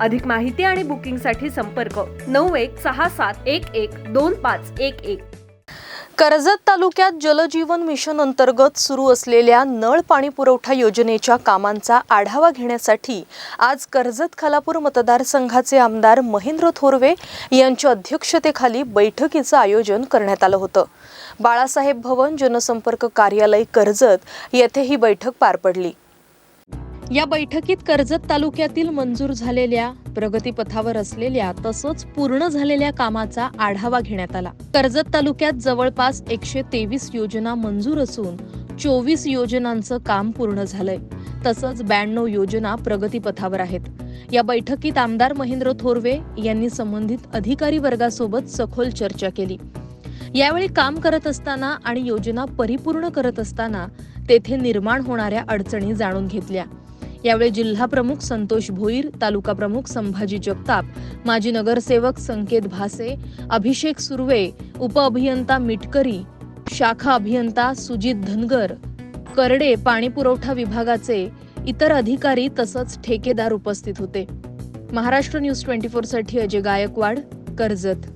अधिक माहिती आणि बुकिंगसाठी संपर्क नऊ एक सहा सात एक एक दोन पाच एक एक. कर्जत तालुक्यात जलजीवन मिशन अंतर्गत सुरू असलेल्या नळ पाणी पुरवठा योजनेच्या कामांचा आढावा घेण्यासाठी आज कर्जत खालापूर मतदारसंघाचे आमदार महेंद्र थोरवे यांच्या अध्यक्षतेखाली बैठकीचं आयोजन करण्यात आलं होतं. बाळासाहेब भवन जनसंपर्क कार्यालय कर्जत येथे ही बैठक पार पडली. या बैठकीत कर्जत तालुक्यातील मंजूर झालेल्या प्रगतीपथावर असलेल्या तसंच पूर्ण झालेल्या कामाचा आढावा घेण्यात आला. कर्जत तालुक्यात जवळपास एकशे तेवीस योजना मंजूर असून चोवीस योजनांचं काम पूर्ण झालंय. तसंच ब्याण्णव योजना प्रगतीपथावर आहेत. या बैठकीत आमदार महेंद्र थोरवे यांनी संबंधित अधिकारी वर्गासोबत सखोल चर्चा केली. यावेळी काम करत असताना आणि योजना परिपूर्ण करत असताना तेथे निर्माण होणाऱ्या अडचणी जाणून घेतल्या. यावेळी जिल्हा प्रमुख संतोष भोईर तालुका प्रमुख संभाजी जगताप माजी नगरसेवक संकेत भासे अभिषेक सुर्वे उपअभियंता मिटकरी शाखा अभियंता सुजित धनगर करडे पाणी पुरवठा विभागाचे इतर अधिकारी तसंच ठेकेदार उपस्थित होते. महाराष्ट्र न्यूज ट्वेंटी साठी अजय गायकवाड कर्जत.